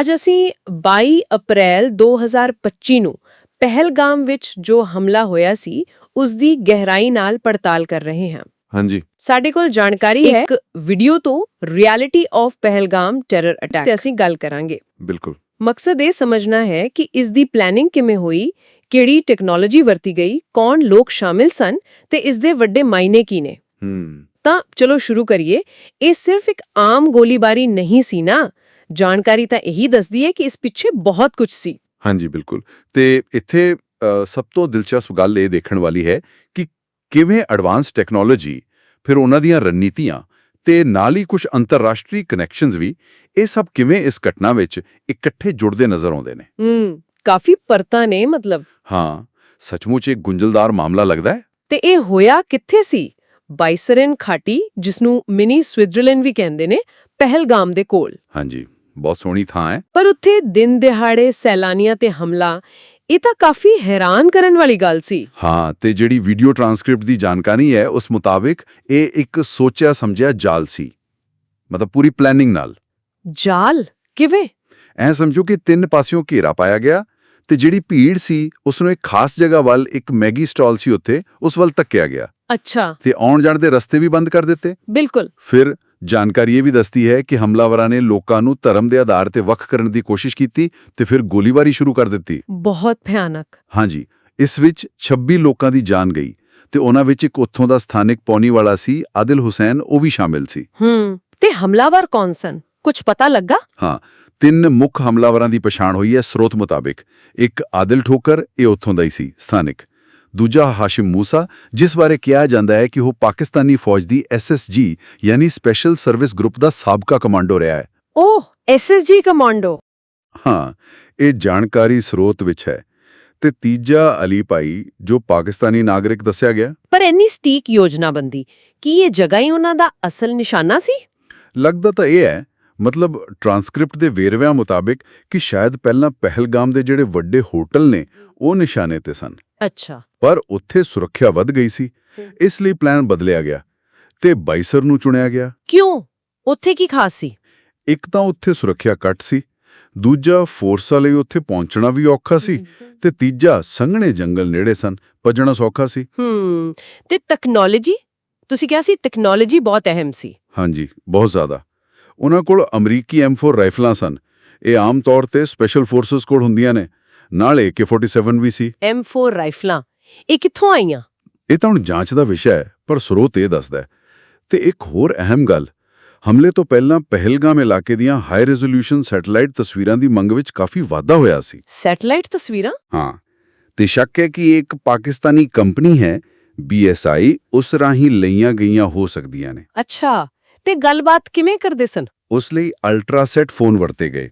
ਅੱਜ ਅਸੀਂ 22 ਅਪ੍ਰੈਲ 2025 ਨੂੰ ਪਹਿਲਗਾਮ ਵਿੱਚ ਜੋ ਹਮਲਾ ਹੋਇਆ ਸੀ ਉਸ ਦੀ ਗਹਿਰਾਈ ਨਾਲ ਪੜਤਾਲ ਕਰ ਰਹੇ ਹਾਂ। ਹਾਂਜੀ। ਸਾਡੇ ਕੋਲ ਜਾਣਕਾਰੀ ਹੈ ਇੱਕ ਵੀਡੀਓ ਤੋਂ reality of Pahalgam terror attack ਤੇ ਅਸੀਂ ਗੱਲ ਕਰਾਂਗੇ। ਬਿਲਕੁਲ। ਮਕਸਦ ਇਹ ਸਮਝਣਾ ਹੈ ਕਿ ਇਸ ਦੀ ਪਲੈਨਿੰਗ ਕਿਵੇਂ ਹੋਈ ਕਿਹੜੀ ਟੈਕਨੋਲੋਜੀ ਵਰਤੀ ਗਈ ਕੌਣ ਲੋਕ ਸ਼ਾਮਿਲ ਸਨ ਤੇ ਇਸ ਦੇ ਵੱਡੇ ਮਾਇਨੇ ਕੀ ਨੇ। ਹੂੰ। ਤਾਂ ਚਲੋ ਸ਼ੁਰੂ ਕਰੀਏ। ਇਹ ਸਿਰਫ ਇੱਕ ਆਮ ਗੋਲੀਬਾਰੀ ਨਹੀਂ ਸੀ ਨਾ ਜਾਣਕਾਰੀ ਤਾਂ ਇਹੀ ਦੱਸਦੀ ਹੈ ਕਿ ਇਸ ਪਿੱਛੇ ਬਹੁਤ ਕੁਝ ਸੀ। ਹਾਂਜੀ ਬਿਲਕੁਲ। ਤੇ ਇੱਥੇ ਸਭ ਤੋਂ ਦਿਲਚਸਪ ਗੱਲ ਇਹ ਦੇਖਣ ਵਾਲੀ ਹੈ ਕਿ ਕਿਵੇਂ ਐਡਵਾਂਸ ਟੈਕਨੋਲੋਜੀ ਫਿਰ ਉਹਨਾਂ ਦੀਆਂ ਰਣਨੀਤੀਆਂ ਤੇ ਨਾਲ ਹੀ ਕੁਝ ਅੰਤਰਰਾਸ਼ਟਰੀ ਕਨੈਕਸ਼ਨਸ ਵੀ ਇਹ ਸਭ ਕਿਵੇਂ ਇਸ ਘਟਨਾ ਵਿੱਚ ਇਕੱਠੇ ਜੁੜਦੇ ਨਜ਼ਰ ਆਉਂਦੇ ਨੇ। ਹੂੰ ਕਾਫੀ ਪਰਤਾਂ ਨੇ ਮਤਲਬ। ਹਾਂ ਸੱਚਮੁੱਚ ਇੱਕ ਗੁੰਝਲਦਾਰ ਮਾਮਲਾ ਲੱਗਦਾ ਹੈ। ਤੇ ਇਹ ਹੋਇਆ ਕਿੱਥੇ ਸੀ? ਬਾਈਸਰਨ ਖਾਟੀ ਜਿਸ ਨੂੰ ਮਿਨੀ ਸਵਿਟਜ਼ਰਲੈਂਡ ਵੀ ਕਹਿੰਦੇ ਨੇ ਪਹਿਲਗਾਮ ਦੇ ਕੋਲ। ਹਾਂਜੀ। ਬਹੁਤ ਸੋਹਣੀ ਥਾਂ ਹੈ। ਪਰ ਉੱਥੇ ਦਿਨ ਦਿਹਾੜੇ ਸੈਲਾਨੀਆਂ ਤੇ ਹਮਲਾ ਇਹ ਤਾਂ ਕਾਫੀ ਹੈਰਾਨ ਕਰਨ ਵਾਲੀ ਗੱਲ ਸੀ। ਹਾਂ ਤੇ ਜਿਹੜੀ ਵੀਡੀਓ ਟਰਾਂਸਕ੍ਰਿਪਟ ਦੀ ਜਾਣਕਾਰੀ ਹੈ ਉਸ ਮੁਤਾਬਿਕ ਇਹ ਇੱਕ ਸੋਚਿਆ ਸਮਝਿਆ ਜਾਲ ਸੀ। ਮਤਲਬ ਪੂਰੀ ਪਲੈਨਿੰਗ ਨਾਲ। ਜਾਲ? ਕਿਵੇਂ? ਐ ਸਮਝੋ ਕਿ ਤਿੰਨ ਪਾਸਿਓਂ ਘੇਰਾ ਪਾਇਆ ਗਿਆ ਤੇ ਜਿਹੜੀ ਭੀੜ ਸੀ ਉਸ ਨੂੰ ਇੱਕ ਖਾਸ ਜਗ੍ਹਾ ਵੱਲ ਇੱਕ ਮੈਗੀ ਸਟਾਲ ਸੀ ਉੱਥੇ ਉਸ ਵੱਲ ਧੱਕਿਆ ਗਿਆ। ਅੱਛਾ। ਤੇ ਆਉਣ ਜਾਣ ਦੇ ਰਸਤੇ ਵੀ ਬੰਦ ਕਰ ਦਿੱਤੇ। ਬਿਲਕੁਲ। ਫਿਰ ਜਾਣਕਾਰੀ ਇਹ ਵੀ ਦੱਸਦੀ ਹੈ ਕਿ ਹਮਲਾਵਰਾਂ ਨੇ ਲੋਕਾਂ ਨੂੰ ਧਰਮ ਦੇ ਆਧਾਰ ਤੇ ਵੱਖ ਕਰਨ ਦੀ ਕੋਸ਼ਿਸ਼ ਕੀਤੀ ਤੇ ਫਿਰ ਗੋਲੀਬਾਰੀ ਸ਼ੁਰੂ ਕਰ ਦਿੱਤੀ। ਬਹੁਤ ਭਿਆਨਕ। ਹਾਂਜੀ ਇਸ ਵਿੱਚ 26 ਲੋਕਾਂ ਦੀ ਜਾਨ ਗਈ ਤੇ ਉਹਨਾਂ ਵਿੱਚ ਇੱਕ ਉੱਥੋਂ ਦਾ ਸਥਾਨਕ ਪੌਣੀ ਵਾਲਾ ਸੀ ਆਦਿਲ ਹੁਸੈਨ ਉਹ ਵੀ ਸ਼ਾਮਿਲ ਸੀ। ਹੂੰ ਤੇ ਹਮਲਾਵਰ ਕੌਣ ਸਨ? ਕੁਝ ਪਤਾ ਲੱਗਾ? ਹਾਂ ਤਿੰਨ ਮੁੱਖ ਹਮਲਾਵਰਾਂ ਦੀ ਪਛਾਣ ਹੋਈ ਹੈ ਸਰੋਤ ਮੁਤਾਬਿਕ। ਇੱਕ ਆਦਿਲ ਠੋਕਰ ਇਹ ਉੱਥੋਂ ਦਾ ਹੀ ਸੀ ਸਥਾਨਕ। ਦੂਜਾ ਹਾਸ਼ਿਮ ਮੂਸਾ ਜਿਸ ਬਾਰੇ ਕਿਹਾ ਜਾਂਦਾ ਹੈ ਕਿ ਉਹ ਪਾਕਿਸਤਾਨੀ ਫੌਜ ਦੀ ਐਸਐਸਜੀ ਯਾਨੀ ਸਪੈਸ਼ਲ ਸਰਵਿਸ ਗਰੁੱਪ ਦਾ ਸਾਬਕਾ ਕਮਾਂਡੋ ਰਿਹਾ ਹੈ। ਓਹ ਐਸਐਸਜੀ ਕਮਾਂਡੋ। ਹਾਂ ਇਹ ਜਾਣਕਾਰੀ ਸਰੋਤ ਵਿੱਚ ਹੈ। ਤੇ ਤੀਜਾ ਅਲੀ ਭਾਈ ਜੋ ਪਾਕਿਸਤਾਨੀ ਨਾਗਰਿਕ ਦੱਸਿਆ ਗਿਆ। ਪਰ ਇੰਨੀ ਸਟੀਕ ਯੋਜਨਾਬੰਦੀ ਕੀ ਇਹ ਜਗ੍ਹਾ ਹੀ ਉਹਨਾਂ ਦਾ ਅਸਲ ਨਿਸ਼ਾਨਾ ਸੀ? ਲੱਗਦਾ ਤਾਂ ਇਹ ਹੈ ਮਤਲਬ ਟਰਾਂਸਕ੍ਰਿਪਟ ਦੇ ਵੇਰਵਿਆਂ ਮੁਤਾਬਿਕ ਕਿ ਸ਼ਾਇਦ ਪਹਿਲਾਂ ਪਹਿਲਗਾਮ ਦੇ ਜਿਹੜੇ ਵੱਡੇ ਹੋਟਲ ਨੇ ਉਹ ਨਿਸ਼ਾਨੇ ਤੇ ਸਨ। ਅੱਛਾ। ਪਰ ਉੱਥੇ ਸੁਰੱਖਿਆ ਵੱਧ ਗਈ ਸੀ। ਇਸ ਲਈ ਪਲਾਨ ਬਦਲਿਆ ਗਿਆ ਤੇ ਬਾਈਸਰ ਨੂੰ ਚੁਣਿਆ ਗਿਆ। ਕਿਉਂ? ਉੱਥੇ ਕੀ ਖਾਸ ਸੀ? ਇੱਕ ਤਾਂ ਉੱਥੇ ਸੁਰੱਖਿਆ ਘੱਟ ਸੀ ਦੂਜਾ ਫੋਰਸਾਂ ਲਈ ਉੱਥੇ ਪਹੁੰਚਣਾ ਵੀ ਔਖਾ ਸੀ ਤੇ ਤੀਜਾ ਸੰਘਣੇ ਜੰਗਲ ਨੇੜੇ ਸਨ ਭੱਜਣਾ ਸੌਖਾ ਸੀ। ਹੂੰ ਤੇ ਟੈਕਨੋਲੋਜੀ ਤੁਸੀਂ ਕਿਹਾ ਸੀ ਟੈਕਨੋਲੋਜੀ ਬਹੁਤ ਅਹਿਮ ਸੀ। ਹਾਂਜੀ ਬਹੁਤ ਜ਼ਿਆਦਾ। ਉਹਨਾਂ ਕੋਲ ਅਮਰੀਕੀ M4 ਰਾਈਫਲਾਂ ਸਨ। ਇਹ ਆਮ ਤੌਰ ਤੇ ਸਪੈਸ਼ਲ ਫੋਰਸਸ ਕੋਲ ਹੁੰਦੀਆਂ ਨੇ। ਨਾਲ AK47 ਵੀ ਸੀ। M4 ਰਾਈਫਲਾਂ ਇਹ ਕਿੱਥੋਂ ਆਈਆਂ? ਇਹ ਤਾਂ ਹੁਣ ਜਾਂਚ ਦਾ ਵਿਸ਼ਾ ਹੈ ਪਰ ਸਰੋਤ ਇਹ ਦੱਸਦਾ ਤੇ ਇੱਕ ਹੋਰ ਅਹਿਮ ਗੱਲ ਹਮਲੇ ਤੋਂ ਪਹਿਲਾਂ ਪਹਿਲਗਾਮ ਇਲਾਕੇ ਦੀਆਂ ਹਾਈ ਰੈਜ਼ੋਲੂਸ਼ਨ ਸੈਟੇਲਾਈਟ ਤਸਵੀਰਾਂ ਦੀ ਮੰਗ ਵਿੱਚ ਕਾਫੀ ਵਾਧਾ ਹੋਇਆ ਸੀ। ਸੈਟੇਲਾਈਟ ਤਸਵੀਰਾਂ? ਹਾਂ ਤੇ ਸ਼ੱਕ ਹੈ ਕਿ ਇਹ ਇੱਕ ਪਾਕਿਸਤਾਨੀ ਕੰਪਨੀ ਹੈ BSI ਉਸ ਰਾਹੀਂ ਲਈਆਂ ਗਈਆਂ ਹੋ ਸਕਦੀਆਂ ਨੇ। ਅੱਛਾ ਤੇ ਗੱਲਬਾਤ ਕਿਵੇਂ ਕਰਦੇ ਸਨ? ਉਸ ਲਈ ਅਲਟਰਾਸੈਟ ਫੋਨ ਵਰਤੇ ਗਏ।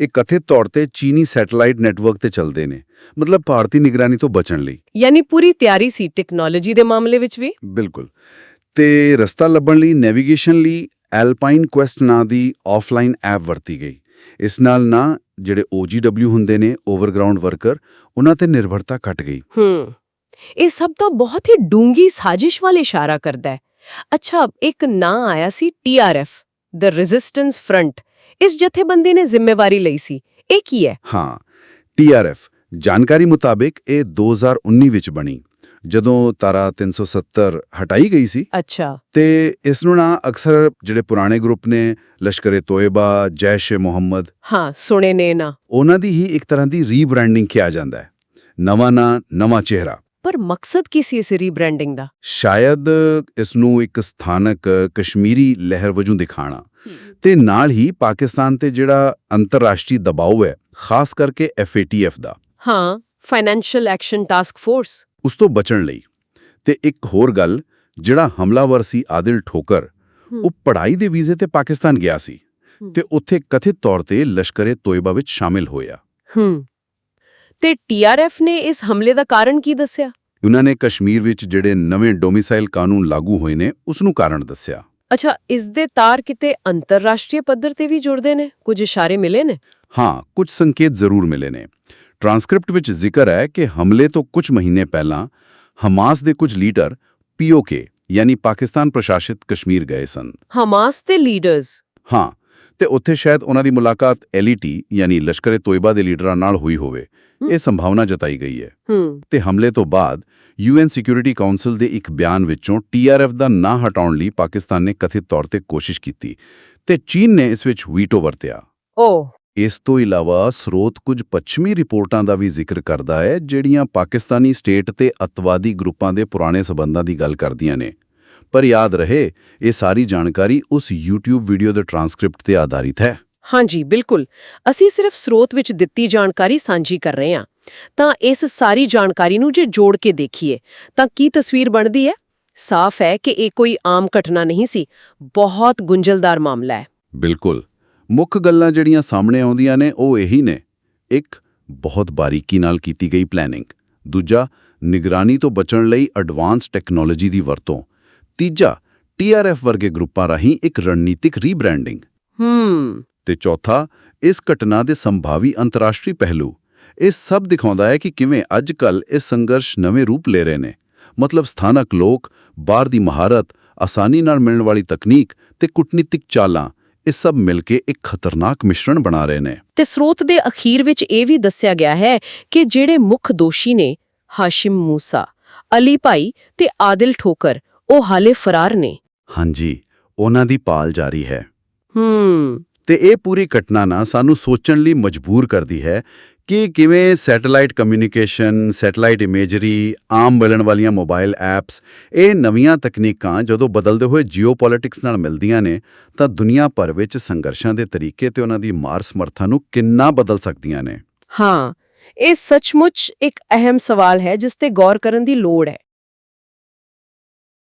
ਇਹ ਕਥਿਤ ਤੌਰ ਤੇ ਚੀਨੀ ਸੈਟੇਲਾਈਟ ਨੈਟਵਰਕ ਤੇ ਚੱਲਦੇ ਨੇ ਮਤਲਬ ਭਾਰਤੀ ਨਿਗਰਾਨੀ ਤੋਂ ਬਚਣ ਲਈ। ਯਾਨੀ ਪੂਰੀ ਤਿਆਰੀ ਸੀ ਟੈਕਨੋਲੋਜੀ ਦੇ ਮਾਮਲੇ ਵਿੱਚ ਵੀ? ਬਿਲਕੁਲ। ਤੇ ਰਸਤਾ ਲੱਭਣ ਲਈ ਨੈਵੀਗੇਸ਼ਨ ਲਈ ਐਲਪਾਈਨ ਕੁਐਸਟ ਨਾਂ ਦੀ ਆਫਲਾਈਨ ਐਪ ਵਰਤੀ ਗਈ। ਇਸ ਨਾਲ ਨਾ ਜਿਹੜੇ OGW ਹੁੰਦੇ ਨੇ ਓਵਰਗਰਾਉਂਡ ਵਰਕਰ ਉਹਨਾਂ ਤੇ ਨਿਰਭਰਤਾ ਘਟ ਗਈ। ਹੂੰ। ਇਹ ਸਭ ਤਾਂ ਬਹੁਤ ਹੀ ਡੂੰਗੀ ਸਾਜ਼ਿਸ਼ ਵੱਲ ਇਸ਼ਾਰਾ ਕਰਦਾ ਹੈ। ਅੱਛਾ ਇੱਕ ਨਾਂ ਆਇਆ ਸੀ TRF ਦ ਰੈਜ਼ਿਸਟੈਂਸ ਫਰੰਟ ਇਸ ਜਥੇਬੰਦੀ ਨੇ ਜ਼ਿੰਮੇਵਾਰੀ ਲਈ ਸੀ। ਇਹ ਕੀ ਹੈ? ਹਾਂ TRF ਜਾਣਕਾਰੀ ਮੁਤਾਬਿਕ ਇਹ 2019 ਵਿੱਚ ਬਣੀ ਜਦੋਂ ਤਾਰਾ 370 ਹਟਾਈ ਗਈ ਸੀ। ਅੱਛਾ। ਤੇ ਇਸ ਨੂੰ ਨਾ ਅਕਸਰ ਜਿਹੜੇ ਪੁਰਾਣੇ ਗਰੁੱਪ ਨੇ ਲਸ਼ਕਰ-ਏ ਤੋਇਬਾ ਜੈਸ਼-ਏ ਮੁਹੰਮਦ ਹਾਂ ਸੁਣੇ ਨੇ ਨਾ। ਉਹਨਾਂ ਦੀ ਹੀ ਇੱਕ ਤਰ੍ਹਾਂ ਦੀ ਰੀਬ੍ਰਾਂਡਿੰਗ ਕਿਹਾ ਜਾਂਦਾ ਹੈ। ਨਵਾਂ ਨਾਂ ਨਵਾਂ ਚਿਹਰਾ। ਪਰ ਮਕਸਦ ਕੀ ਸੀ ਇਸ ਰੀਬ੍ਰਾਂਡਿੰਗ ਦਾ? ਸ਼ਾਇਦ ਇਸ ਨੂੰ ਇੱਕ ਸਥਾਨਕ ਕਸ਼ਮੀਰੀ ਲਹਿਰ ਵਜੋਂ ਦਿਖਾਣਾ। ਤੇ ਨਾਲ ਹੀ ਪਾਕਿਸਤਾਨ ਤੇ ਜਿਹੜਾ ਅੰਤਰਰਾਸ਼ਟਰੀ ਦਬਾਅ ਹੈ ਖਾਸ ਕਰਕੇ FATF ਦਾ। ਹਾਂ ਫਾਈਨੈਂਸ਼ੀਅਲ ਐਕਸ਼ਨ ਟਾਸਕ ਫੋਰਸ ਉਸ ਤੋਂ ਬਚਣ ਲਈ। ਤੇ ਇੱਕ ਹੋਰ ਗੱਲ ਜਿਹੜਾ ਹਮਲਾਵਰ ਸੀ ਆਦਿਲ ਠੋਕਰ। ਉਹ ਪੜ੍ਹਾਈ ਦੇ ਵੀਜ਼ੇ ਤੇ ਪਾਕਿਸਤਾਨ ਗਿਆ ਸੀ। ਤੇ ਉੱਥੇ ਕਥਿਤ ਤੌਰ ਤੇ ਲਸ਼ਕਰ-ਏ ਤੋਇਬਾ ਵਿੱਚ ਸ਼ਾਮਿਲ ਹੋਇਆ। ਹੂੰ। ਤੇ TRF ਨੇ ਇਸ ਹਮਲੇ ਦਾ ਕਾਰਨ ਕੀ ਦੱਸਿਆ? ਉਹਨਾਂ ਨੇ ਕਸ਼ਮੀਰ ਵਿੱਚ ਜਿਹੜੇ ਨਵੇਂ ਡੋਮਿਸਾਈਲ ਕਾਨੂੰਨ ਲਾਗੂ ਹੋਏ ਨੇ ਉਸ ਨੂੰ ਕਾਰਨ ਦੱਸਿਆ। ਅੱਛਾ ਇਸ ਦੇ ਤਾਰ ਕਿਤੇ ਅੰਤਰਰਾਸ਼ਟਰੀ ਪੱਧਰ ਤੇ ਵੀ ਜੁੜਦੇ ਨੇ? ਕੁਝ ਇਸ਼ਾਰੇ ਮਿਲੇ ਨੇ? ਹਾਂ ਕੁਝ ਸੰਕੇਤ ਜ਼ਰੂਰ ਮਿਲੇ ਨੇ। ਟਰਾਂਸਕ੍ਰਿਪਟ ਵਿੱਚ ਜ਼ਿਕਰ ਹੈ ਕਿ ਹਮਲੇ ਤੋਂ ਕੁਝ ਮਹੀਨੇ ਪਹਿਲਾਂ ਹਮਾਸ ਦੇ ਕੁਝ ਲੀਡਰ ਪੀਓਕੇ ਯਾਨੀ ਪਾਕਿਸਤਾਨ ਪ੍ਰਸ਼ਾਸਿਤ ਕਸ਼ਮੀਰ ਗਏ ਸਨ। ਹਮਾਸ ਦੇ ਲੀਡਰਸ? ਹਾਂ ਤੇ ਉੱਥੇ ਸ਼ਾਇਦ ਉਹਨਾਂ ਦੀ ਮੁਲਾਕਾਤ ਐਲਈਟੀ ਯਾਨੀ ਲਸ਼ਕਰ-ਏ ਤੋਇਬਾ ਦੇ ਲੀਡਰਾਂ ਨਾਲ ਹੋਈ ਹੋਵੇ। ਇਹ ਸੰਭਾਵਨਾ ਜਤਾਈ ਗਈ ਹੈ। ਹੂੰ। ਤੇ ਹਮਲੇ ਤੋਂ ਬਾਅਦ ਯੂਐਨ ਸਿਕਿਉਰਿਟੀ ਕਾਉਂਸਲ ਦੇ ਇੱਕ ਬਿਆਨ ਵਿੱਚੋਂ ਟੀਆਰਐਫ ਦਾ ਨਾਂ ਹਟਾਉਣ ਲਈ ਪਾਕਿਸਤਾਨ ਨੇ ਕਥਿਤ ਤੌਰ ਤੇ ਕੋਸ਼ਿਸ਼ ਕੀਤੀ ਤੇ ਚੀਨ ਨੇ ਇਸ ਵਿੱਚ ਵੀਟੋ ਵਰਤਿਆ। ਓ। ਇਸ ਤੋਂ ਇਲਾਵਾ ਸਰੋਤ ਕੁਝ ਪੱਛਮੀ ਰਿਪੋਰਟਾਂ ਦਾ ਵੀ ਜ਼ਿਕਰ ਕਰਦਾ ਹੈ ਜਿਹੜੀਆਂ ਪਾਕਿਸਤਾਨੀ ਸਟੇਟ ਤੇ ਅਤਵਾਦੀ ਗਰੁੱਪਾਂ ਦੇ ਪੁਰਾਣੇ ਸਬੰਧਾਂ ਦੀ ਗੱਲ ਕਰਦੀਆਂ ਨੇ। ਪਰ ਯਾਦ ਰਹੇ ਇਹ ਸਾਰੀ ਜਾਣਕਾਰੀ ਉਸ YouTube ਵੀਡੀਓ ਦੇ ਟਰਾਂਸਕ੍ਰਿਪਟ ਤੇ ਆਧਾਰਿਤ ਹੈ। ਹਾਂਜੀ ਬਿਲਕੁਲ। ਅਸੀਂ ਸਿਰਫ ਸਰੋਤ ਵਿੱਚ ਦਿੱਤੀ ਜਾਣਕਾਰੀ ਸਾਂਝੀ ਕਰ ਰਹੇ ਹਾਂ। ਤਾਂ ਇਸ ਸਾਰੀ ਜਾਣਕਾਰੀ ਨੂੰ ਜੇ ਜੋੜ ਕੇ ਦੇਖੀਏ ਤਾਂ ਕੀ ਤਸਵੀਰ ਬਣਦੀ ਹੈ? ਸਾਫ਼ ਹੈ ਕਿ ਇਹ ਕੋਈ ਆਮ ਘਟਨਾ ਨਹੀਂ ਸੀ ਬਹੁਤ ਗੁੰਝਲਦਾਰ ਮਾਮਲਾ ਹੈ। ਬਿਲਕੁਲ। ਮੁੱਖ ਗੱਲਾਂ ਜਿਹੜੀਆਂ ਸਾਹਮਣੇ ਆਉਂਦੀਆਂ ਨੇ ਉਹ ਇਹੀ ਨੇ। ਇੱਕ ਬਹੁਤ ਬਾਰੀਕੀ ਨਾਲ ਕੀਤੀ ਗਈ ਪਲੈਨਿੰਗ ਦੂਜਾ ਨਿਗਰਾਨੀ ਤੋਂ ਬਚਣ ਲਈ ਐਡਵਾਂਸ ਟੈਕਨੋਲੋਜੀ ਦੀ ਵਰਤੋਂ। ਤੀਜਾ ਟੀਆਰਐਫ ਵਰਗੇ ਗਰੁੱਪਾਂ ਰਾਹੀਂ ਇੱਕ ਰਣਨੀਤਿਕ ਰੀਬ੍ਰਾਂਡਿੰਗ ਹੂੰ। ਤੇ ਚੌਥਾ ਇਸ ਘਟਨਾ ਦੇ ਸੰਭਾਵੀ ਅੰਤਰਰਾਸ਼ਟਰੀ ਪਹਿਲੂ। ਇਹ ਸਭ ਦਿਖਾਉਂਦਾ ਹੈ ਕਿ ਕਿਵੇਂ ਅੱਜ-ਕੱਲ ਇਹ ਸੰਘਰਸ਼ ਨਵੇਂ ਰੂਪ ਲੈ ਰਹੇ ਨੇ। ਮਤਲਬ ਸਥਾਨਕ ਲੋਕ ਬਾਹਰ ਦੀ ਮਹਾਰਤ ਆਸਾਨੀ ਨਾਲ ਮਿਲਣ ਵਾਲੀ ਤਕਨੀਕ ਤੇ ਕੂਟਨੀਤਿਕ ਚਾਲਾਂ ਇਹ ਸਭ ਮਿਲ ਕੇ ਇੱਕ ਖਤਰਨਾਕ ਮਿਸ਼ਰਣ ਬਣਾ ਰਹੇ ਨੇ। ਤੇ ਸਰੋਤ ਦੇ ਅਖੀਰ ਵਿੱਚ ਇਹ ਵੀ ਦੱਸਿਆ ਗਿਆ ਹੈ ਕਿ ਜਿਹੜੇ ਮੁੱਖ ਦੋਸ਼ੀ ਨੇ ਹਾਸ਼ਿਮ ਮੂਸਾ ਅਲੀ ਭਾਈ ਤੇ ਆਦਿਲ ਠੋਕਰ ਉਹ ਹਾਲੇ ਫਰਾਰ ਨੇ। ਹਾਂਜੀ ਉਹਨਾਂ ਦੀ ਪਾਲ ਜਾਰੀ ਹੈ। ਹੂੰ। ਤੇ ਇਹ ਪੂਰੀ ਘਟਨਾ ਨਾ ਸਾਨੂੰ ਸੋਚਣ ਲਈ ਮਜਬੂਰ ਕਰਦੀ ਹੈ ਕਿ ਕਿਵੇਂ ਸੈਟੇਲਾਈਟ ਕਮਿਊਨੀਕੇਸ਼ਨ ਸੈਟੇਲਾਈਟ ਇਮੇਜਰੀ ਆਮ ਮਿਲਣ ਵਾਲੀਆਂ ਮੋਬਾਈਲ ਐਪਸ ਇਹ ਨਵੀਆਂ ਤਕਨੀਕਾਂ ਜਦੋਂ ਬਦਲਦੇ ਹੋਏ ਜੀਓਪੋਲਿਟਿਕਸ ਨਾਲ ਮਿਲਦੀਆਂ ਨੇ ਤਾਂ ਦੁਨੀਆ ਭਰ ਵਿੱਚ ਸੰਘਰਸ਼ਾਂ ਦੇ ਤਰੀਕੇ ਤੇ ਉਹਨਾਂ ਦੀ ਮਾਰ ਸਮਰਥਾ ਨੂੰ ਕਿੰਨਾ ਬਦਲ ਸਕਦੀਆਂ ਨੇ। ਹਾਂ ਇਹ ਸੱਚਮੁੱਚ ਇੱਕ ਅਹਿਮ ਸਵਾਲ ਹੈ ਜਿਸ ਤੇ ਗੌਰ ਕਰਨ ਦੀ ਲੋੜ ਹੈ।